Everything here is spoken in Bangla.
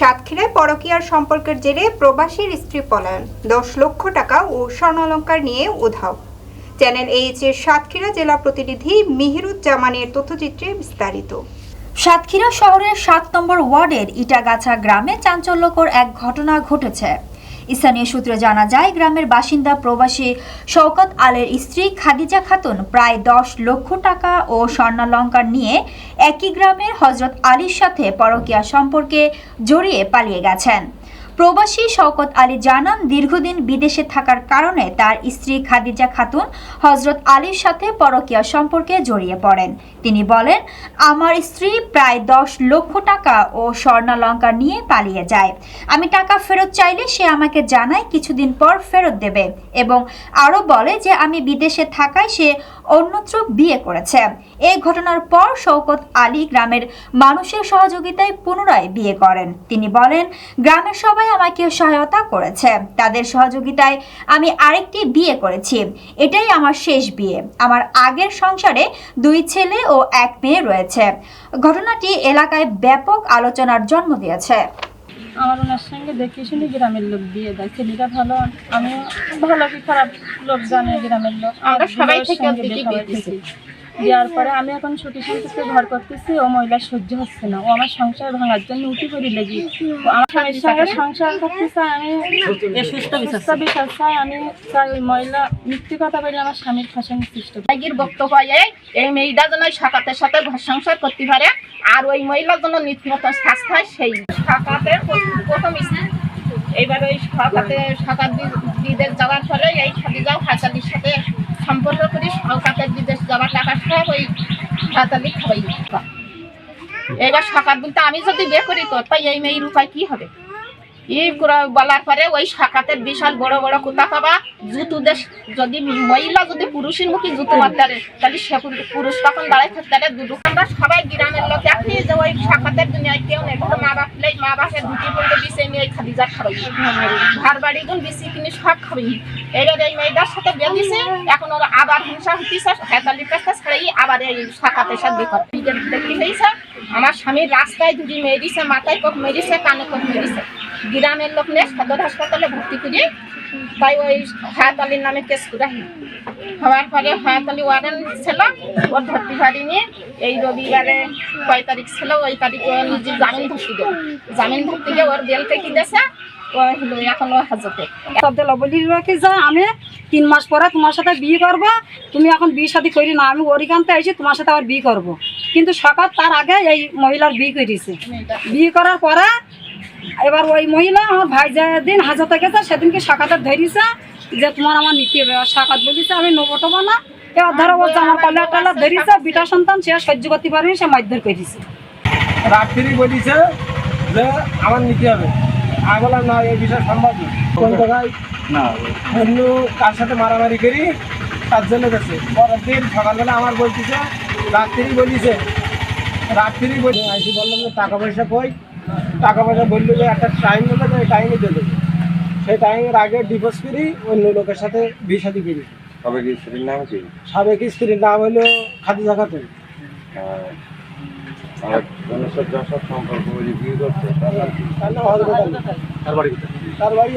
সাতক্ষীরায় পরকীয়ার সম্পর্কের জেরে প্রবাসীর স্ত্রী পলায়ন। দশ লক্ষ টাকা ও স্বর্ণালঙ্কার নিয়ে উধাও। চ্যানেল এইচ এর সাতক্ষীরা জেলা প্রতিনিধি মিহিরুজ্জামানের তথ্যচিত্রে বিস্তারিত। সাতক্ষীরা শহরের সাত নম্বর ওয়ার্ডের ইটাগাছা গ্রামে চাঞ্চল্যকর এক ঘটনা ঘটেছে। স্থানীয় সূত্রে জানা যায়, গ্রামের বাসিন্দা প্রবাসী শওকত আলের স্ত্রী খাদিজা খাতুন প্রায় দশ লক্ষ টাকা ও স্বর্ণালঙ্কার নিয়ে একই গ্রামের হজরত আলীর সাথে পরকীয়া সম্পর্কে জড়িয়ে পালিয়ে গেছেন। প্রবাসী শওকত আলী জানান, দীর্ঘদিন বিদেশে থাকার কারণে তার স্ত্রী খাদিজা খাতুন হজরত আলীর সাথে পরকীয়া সম্পর্কে জড়িয়ে পড়েন। তিনি বলেন, আমার স্ত্রী প্রায় দশ লক্ষ টাকা ও স্বর্ণালঙ্কার নিয়ে পালিয়ে যায়। আমি টাকা ফেরত চাইলে সে আমাকে জানায় কিছুদিন পর ফেরত দেবে এবং আরও বলে যে আমি বিদেশে থাকায় সে অন্যত্র বিয়ে করেছে। এই ঘটনার পর শওকত আলী গ্রামের মানুষের সহযোগিতায় পুনরায় বিয়ে করেন। তিনি বলেন, গ্রামের সবাই আমাকে সহায়তা করেছে। তাদের সহযোগিতায় আমি আরেকটি বিয়ে করেছি। এটাই আমার শেষ বিয়ে। আমার আগের সংসারে দুই ছেলে ও এক মেয়ে রয়েছে। ঘটনাটি এলাকায় ব্যাপক আলোচনার জন্ম দিয়েছে। আমার ওনার সঙ্গে দেখে শুনে গ্রামের লোক দিয়ে দেয় ছেলেটা ভালো আমি ভালো কি খারাপ লোক জানে গ্রামের লোক। আমরা সবাই থেকে। দেওয়ার পরে আমি এখন ছুটি শান্তিতে ঘর করতেছি ও মহিলা সহ্য হচ্ছে না ও আমার সংসার ভাঙার জন্য উঠি করে লেগে আমার স্বামীর সঙ্গে সংসার করতে চাই আমি সুস্থ বিচার চাই আমি চাই ওই মহিলা মিথ্যে কথা বলে আমার স্বামীর ফাঁসানোর চেষ্টা করে। বক্তব্য এই এই মেয়েটা যেন ওই সাকাতের সাথে ঘর সংসার করতে পারে আর ওই মহিলার জন্য নিত্য মতন শাস্তি হয় সেই সাকাতের প্রথম। এইবার ওই সাকাতে সাকাত বিদেশ যাওয়ার ফলে এই খাদিজাও হাসালির সাথে সম্পর্ক করি সাকাতের বিদেশ এবার সকাল বলতে আমি যদি বিয়ে করি তোর তাই এই মেয়ের উপায় কি হবে? বলার পরে ওই শাখাতের বিশাল বড় বড় কোথা পাবা। জুতো দেশ যদি মহিলা, যদি পুরুষের মুখে জুতো তাহলে সে পুরুষ তখন দাঁড়ায় থাকতে পারে দুটো আমরা সবাই গ্রামের লোক দেখি যে ওই দুনিয়ায় কেউ নেই। ঘরে মা মা বাপের পড়লে বিষে নিয়ে খাবাই ঘর বাড়ি বেশি কিনে সব খাবাই এবার এই মেয়েটার সাথে বিয়ে দিছে। এখন ওরা আবার হিংসা হেতালির কাছে ছাড়াই আবার এই শাখাতের সাথে হয়েছে আমার স্বামীর রাস্তায় দুটি মেরিছে মাথায় কোপ মেরিছে, কানে কোপ মেরিছে। গ্রামের লোক নিয়ে সদর হাসপাতালে ভর্তি করি। তাই ওই হায়াতালির নামে কেস করে হওয়ার পরে হায়াতালি ওয়ারেন ছিল ওর ভর্তি পারিনি এই রবিবারে কয় তারিখ ছিল? ওই তারিখে ও নিজে জামিন ধরতে গেল জামিন ধরতে গিয়ে ওর বেল কি যে আমি তিন মাস পরে তোমার সাথে বিয়ে করব। তুমি এখন বিয়ে শাদি করি না আমি ওরিকান্তে এসে তোমার সাথে আবার বিয়ে করব। কিন্তু সকাল তার আগে এই মহিলার বিয়ে করেছে বিয়ে করার পরে এবার ওই মহিলা আমার ভাই যেদিন হাজতে গেছে সেদিনকে সাকাতে ধরিছে যে তোমার আমার নিতে হবে। সাকাত বলিছে আমি নেব টোবো না। এবার ধরো ও আমার কল্যাণ টল্লা ধরিছে বিটা সন্তান সে সহ্য করতে পারেনি সে মারধর করেছে। রাত্রি বলিছে যে আমার নিতে হবে। আমি না এই বিষয় সম্ভব না। কোন জায়গায়? না। অন্য কার সাথে মারামারি করি তার জন্য গেছে। পরের দিন সকালবেলা আমার বলতেছে রাত্রি বলিছে রাত্রি বলি আইসি বললাম যে টাকা পয়সা কই? টাকা পয়সা বলল যে একটা টাইম দেবে যে টাইমে দেবে সেই টাইমের আগে ডিভোর্স করি অন্য লোকের সাথে বিয়ে শাদি করি। তবে কি স্ত্রীর নাম কি? সাবেক স্ত্রীর নাম হলো খাদিজা খাতুন। করছে তার বাড়ি? তার বাড়ি